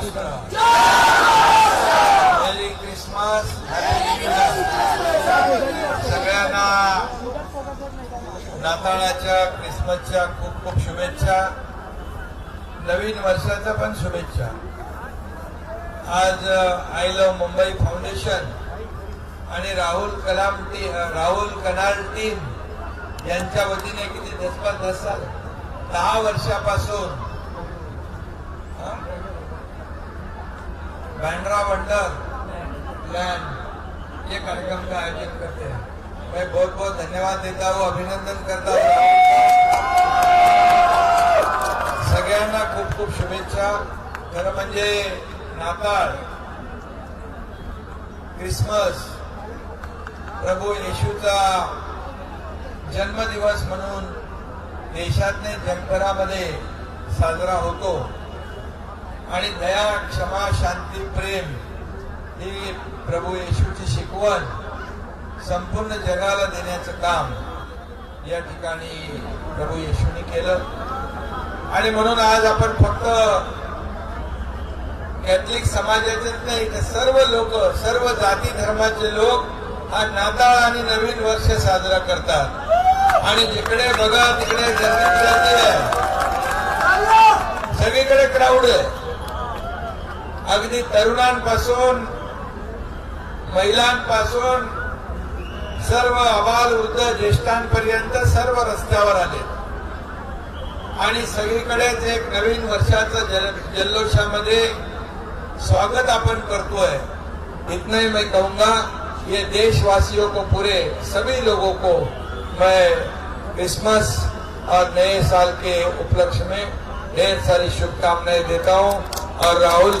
मेरी Christmas सगळ्यांना नाताळाच्या क्रिसमसच्या खूप खूप शुभेच्छा। नवीन वर्षाच्या पण शुभेच्छा। आज आय लव्ह मुंबई फाउंडेशन आणि Rahul Kalam T uh, Rahul Kanal team यांच्या वतीने किती दसपात असाल दहा वर्षापासून हा? बँड्रा वंडर प्लान. ये कार्यक्रम का आयोजन करते? हैं मैं बहुत बहुत धन्यवाद देता हूँ अभिनंदन करता हूँ. सगळ्यांना खूप खूप शुभेच्छा. खरं म्हणजे नाताळ क्रिसमस प्रभू येशूचा जन्मदिवस म्हणून देशातने जगभरामध्ये साजरा होतो. आणि दया क्षमा शांती प्रेम ही प्रभू येशूची शिकवण संपूर्ण जगाला देण्याचं काम या ठिकाणी प्रभू येशूने केलं. आणि म्हणून आज आपण फक्त कॅथलिक समाजाचेच नाही तर सर्व लोक सर्व जाती धर्माचे लोक हा नाताळ आणि नवीन वर्ष साजरा करतात. आणि जिकडे बघा तिकडे गर्दी सगळीकडे क्राऊड आहे. अगदी तरुणांपासून महिलांपासून सर्व अबाल वृद्ध ज्येष्ठांपर्यंत सर्व रस्त्यावर आले. आणि सगळीकडेच एक नवीन वर्षाचं जल जल्लोषामध्ये स्वागत आपण करतोय. इतना ही मैं कहूंगा ये देशवासियों को पूरे सभी लोगों को मैं क्रिसमस और नए साल के उपलक्ष्य में ढेर सारी शुभकामनाएं देता हूं और राहुल